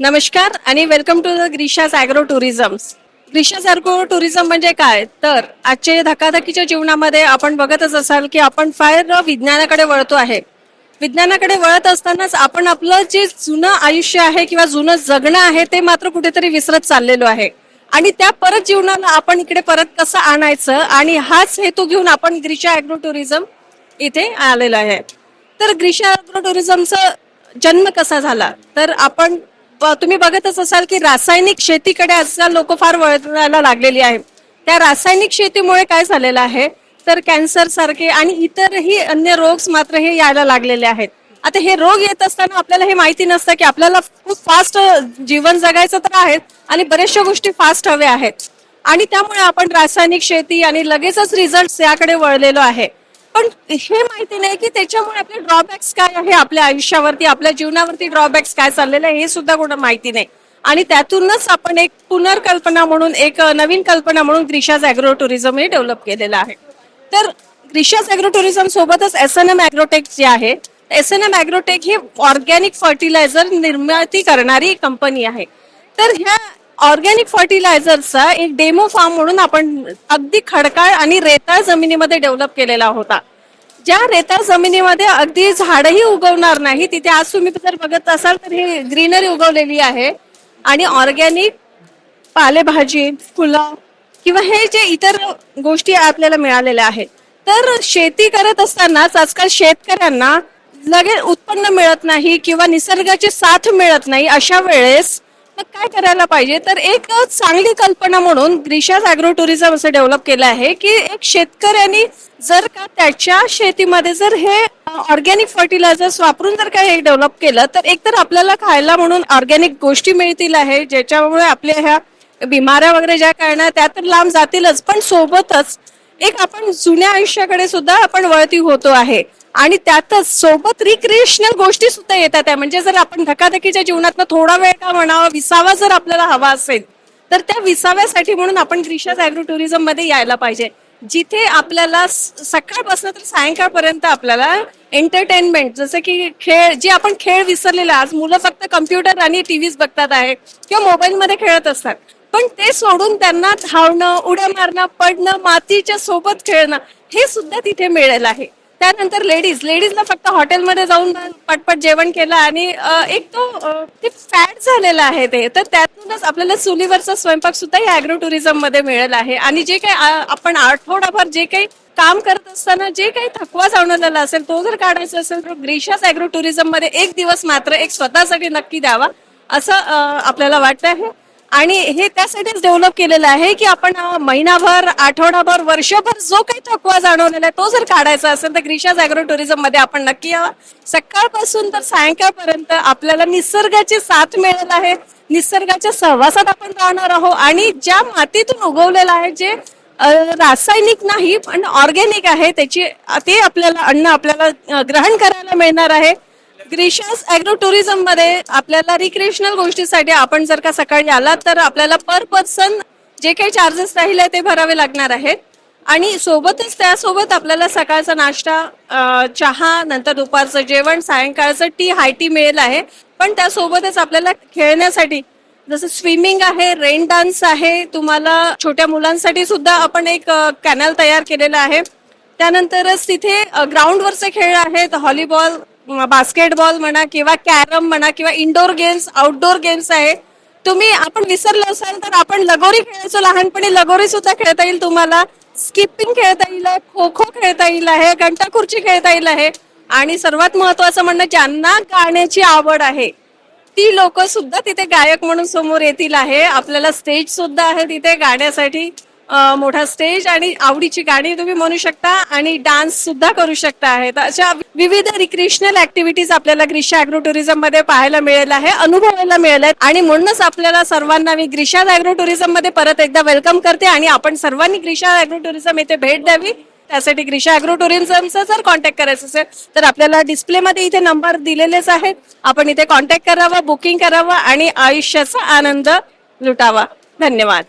नमस्कार आणि welcome to the Greeshas agro tourism Greeshas agro tourism म्हणजे काय? तर आजचे धकाधकीच्या जीवनामध्ये आपण बघतच असाल की आपण फार विज्ञानाकडे वळतो आहे. विज्ञानाकडे वळत असतानाच आपण आपलं जे जुनं आयुष्य आहे किंवा जुनं जगणं आहे ते मात्र कुठेतरी विसरत चाललेलो आहे. आणि त्या परत जीवनाला आपण इकडे परत कसं आणायचं? आणि हाच हेतू घेऊन आपण ग्रीशा ॲग्रो टुरिझम इथे आलेलं आहे. तर ग्रीशा अॅग्रो टुरिझमचा जन्म कसा झाला? तर आपण तुम्ही बघतच असाल की रासायनिक शेतीकडे आजकाल लोक फार वळायला लागलेली आहे. त्या रासायनिक शेतीमुळे काय झालेलं आहे? तर कॅन्सर सारखे आणि इतरही अन्य रोग मात्र हे यायला लागलेले आहेत. आता हे रोग येत असताना आपल्याला हे माहिती नसतं की आपल्याला खूप फास्ट जीवन जगायचं तर आहे आणि बऱ्याचशा गोष्टी फास्ट हव्या आहेत. आणि त्यामुळे आपण रासायनिक शेती आणि लगेचच रिझल्ट याकडे वळलेलो आहे. पण हे माहिती नाही की त्याच्यामुळे आपले ड्रॉबॅक्स काय आहे? आपल्या आयुष्यावरती आपल्या जीवनावरती ड्रॉबॅक्स काय चाललेलं आहे? हे सुद्धा कोणा माहिती नाही. आणि त्यातूनच आपण एक पुनर्कल्पना म्हणून एक नवीन कल्पना म्हणून ग्रीशाज अॅग्रो टुरिझम हे डेव्हलप केलेलं आहे. तर ग्रीशाज अॅग्रो टुरिझम सोबतच एस एन एम अॅग्रोटेक जे आहे एस एन एम अॅग्रोटेक ही ऑर्गॅनिक फर्टिलायझर निर्मिती करणारी कंपनी आहे. तर ह्या ऑर्गॅनिक फर्टिलायझरचा एक डेमो फार्म म्हणून आपण अगदी खडकाळ आणि रेताळ जमिनीमध्ये डेव्हलप केलेला होता. ज्या रेताळ जमिनीमध्ये अगदी झाडही उगवणार नाही तिथे आज तुम्ही जर बघत असाल तर ही ग्रीनरी उगवलेली आहे. आणि ऑर्गॅनिक पालेभाजी फुलं किंवा हे जे इतर गोष्टी आपल्याला मिळालेल्या आहेत. तर शेती करत असतानाच आजकाल शेतकऱ्यांना लगेच उत्पन्न मिळत नाही किंवा निसर्गाची साथ मिळत नाही अशा वेळेस मग काय करायला पाहिजे? तर एक चांगली कल्पना म्हणून ग्रीशाज अॅग्रो टुरिझम असं डेव्हलप केलं आहे की एक शेतकऱ्यांनी जर का त्याच्या शेतीमध्ये जर हे ऑर्गॅनिक फर्टिलायझर्स वापरून जर का हे डेव्हलप केलं तर एकतर आपल्याला खायला म्हणून ऑर्गॅनिक गोष्टी मिळतील आहे ज्याच्यामुळे आपल्या ह्या बिमाऱ्या वगैरे ज्या काय ना त्या तर लांब जातीलच पण सोबतच एक आपण जुन्या आयुष्याकडे सुद्धा आपण वळती होतो आहे. आणि त्यातच सोबत रिक्रिएशनल गोष्टी सुद्धा येतात आहे. म्हणजे जर आपण धकाधकीच्या जीवनात थोडा वेळ का म्हणावा विसावा जर आपल्याला हवा असेल तर त्या विसाव्यासाठी म्हणून आपण ग्रीशाज अॅग्रो टुरिझममध्ये यायला पाहिजे. जिथे आपल्याला सकाळपासून तर सायंकाळपर्यंत आपल्याला एंटरटेनमेंट जसं की खेळ जे आपण खेळ विसरलेला आज मुलं फक्त कम्प्युटर आणि टीव्हीच बघतात आहे किंवा मोबाईलमध्ये खेळत असतात. पण ते सोडून त्यांना धावणं उड्या मारणं पडणं मातीच्या सोबत खेळणं हे सुद्धा तिथे मिळेल आहे. त्यानंतर लेडीज लेडीजला फक्त हॉटेलमध्ये जाऊन पटपट जेवण केलं आणि अ, एक तो अ, ते फॅट झालेलं आहे ते. तर त्यातूनच आपल्याला चुलीवरचा स्वयंपाक सुद्धा या अॅग्रो टुरिझममध्ये मिळेल आहे. आणि जे काही आ- आपण आठवडाभर जे काही काम करत असताना जे काही थकवा जाणवलेला असेल तो जर काढायचा असेल तर ग्रीशास अॅग्रो टुरिझममध्ये एक दिवस मात्र एक स्वतःसाठी नक्की द्यावा असं अ, आपल्याला वाटतं आहे आणि हे त्यासाठीच डेव्हलप केलेलं आहे की आपण महिनाभर आठवडाभर वर्षभर जो काही थकवा जाणवलेला आहे तो जर काढायचा असेल तर ग्रीशाज अॅग्रो टुरिझममध्ये आपण नक्की यावा सकाळपासून तर सायंकाळपर्यंत आपल्याला निसर्गाची साथ मिळेल आहे. निसर्गाच्या सहवासात आपण राहणार आहोत आणि ज्या मातीतून उगवलेलं आहे जे रासायनिक नाही पण ऑर्गेनिक आहे त्याची ते आपल्याला अन्न आपल्याला ग्रहण करायला मिळणार आहे. ग्रीशास अॅग्रो टुरिझममध्ये आपल्याला रिक्रिएशनल गोष्टीसाठी आपण जर का सकाळी आलात तर आपल्याला पर पर्सन जे काही चार्जेस राहिले ते भरावे लागणार आहेत. आणि सोबतच त्यासोबत आपल्याला सकाळचा नाश्ता चहा नंतर दुपारचं जेवण सायंकाळचं टी हाय टी मिळेल आहे. पण त्यासोबतच आपल्याला खेळण्यासाठी जसं स्विमिंग आहे रेन डान्स आहे तुम्हाला छोट्या मुलांसाठी सुद्धा आपण एक कॅनल तयार केलेला आहे. त्यानंतरच तिथे ग्राउंडवरचे खेळ आहेत हॉलीबॉल बास्केटबॉल म्हणा किंवा कॅरम म्हणा किंवा इंडोर गेम्स आउटडोर गेम्स आहे. तुम्ही आपण विसरलो असाल तर आपण लगोरी खेळायचो. लहानपणी लगोरी सुद्धा खेळता येईल तुम्हाला. स्किपिंग खेळता येईल आहे खो खो खेळता येईल आहे घंटा खुर्ची खेळता येईल आहे. आणि सर्वात महत्वाचं म्हणणं ज्यांना गाण्याची आवड आहे ती लोक सुद्धा तिथे गायक म्हणून समोर येतील आहे. आपल्याला स्टेज सुद्धा आहे तिथे गाण्यासाठी. मोठा स्टेज आणि आवडीची गाणी तुम्ही म्हणू शकता आणि डान्स सुद्धा करू शकता आहे. तर अशा विविध रिक्रिएशनल ऍक्टिव्हिटीज आपल्याला ग्रीशा अॅग्रो टुरिझममध्ये पाहायला मिळेल आहे अनुभवायला मिळेल आहेत आणि म्हणूनच आपल्याला सर्वांना मी ग्रीशा अॅग्रो टुरिझममध्ये परत एकदा वेलकम करते आणि आपण सर्वांनी ग्रीशा अॅग्रो टुरिझम येथे भेट द्यावी. त्यासाठी ग्रीशा अॅग्रो टुरिझमचा जर कॉन्टॅक्ट करायचं असेल तर आपल्याला डिस्प्लेमध्ये इथे नंबर दिलेलेच आहेत. आपण इथे कॉन्टॅक्ट करावा बुकिंग करावं आणि आयुष्याचा आनंद लुटावा. धन्यवाद.